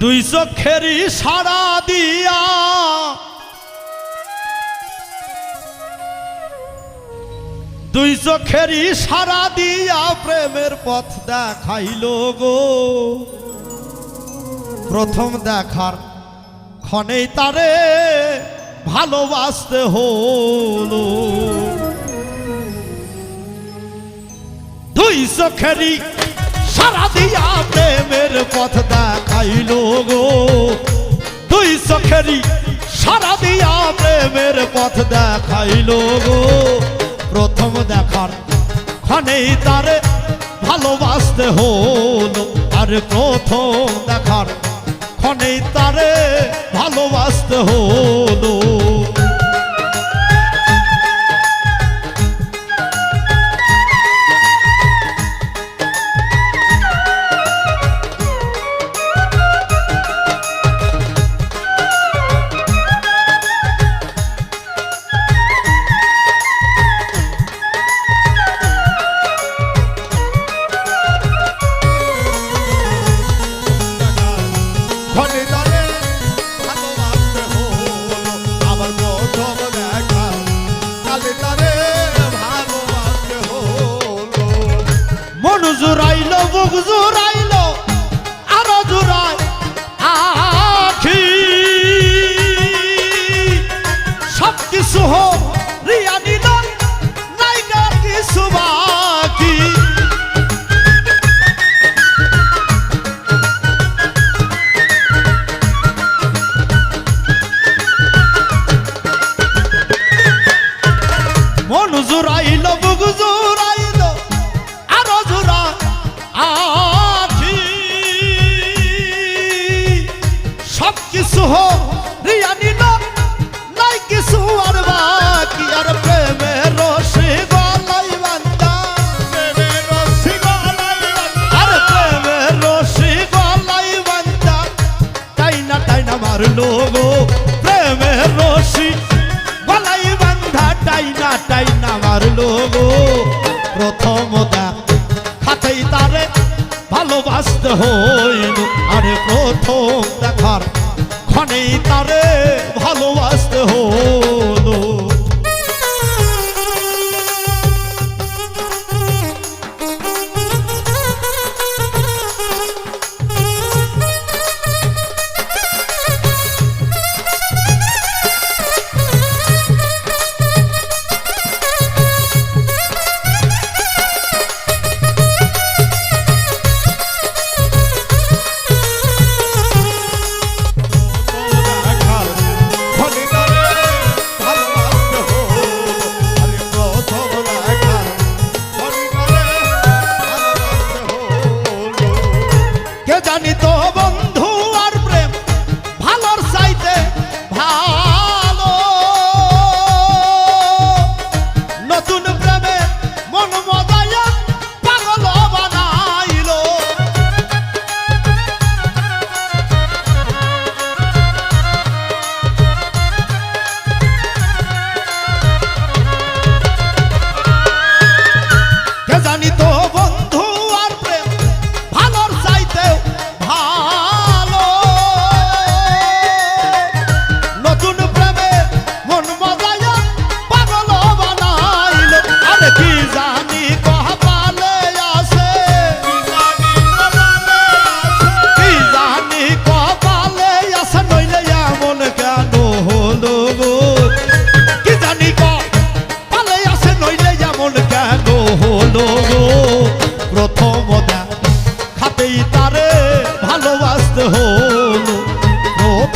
দুই চোখেরই সারা দিয়া। দুই চোখেরই সারা দিয়া প্রেমের পথ দেখাইল গো। প্রথম দেখার ক্ষণেই তারে ভালোবাসতে হলো। দুই চোখেরই সারা দিয়া প্রেমের পথ দেখাইল গো। দুই চোখেরই সারা দিয়া প্রেমের পথ দেখাইল গো। প্রথম দেখার ক্ষণেই তারে ভালোবাসতে হলো, আর প্রথম দেখার ক্ষণেই তারে ভালোবাসতে হলো। হোক রিয়া নিল নাই না কিছু বাকি মন জুড়াইল, বুক জুড়াইল, আরও জোড়া আছি সব কিছু হোক প্রথম দা খাতেই তারে ভালোবাসতে হইল। আরে প্রথম দেখার ক্ষণেই তারে ভালোবাসতে হলো granito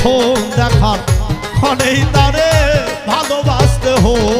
প্রথম দেখার অনেক তারে ভালোবাসতে হলো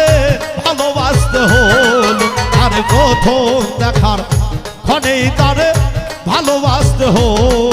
প্রথম দেখার ক্ষণেই তারে ভালোবাসতে হলো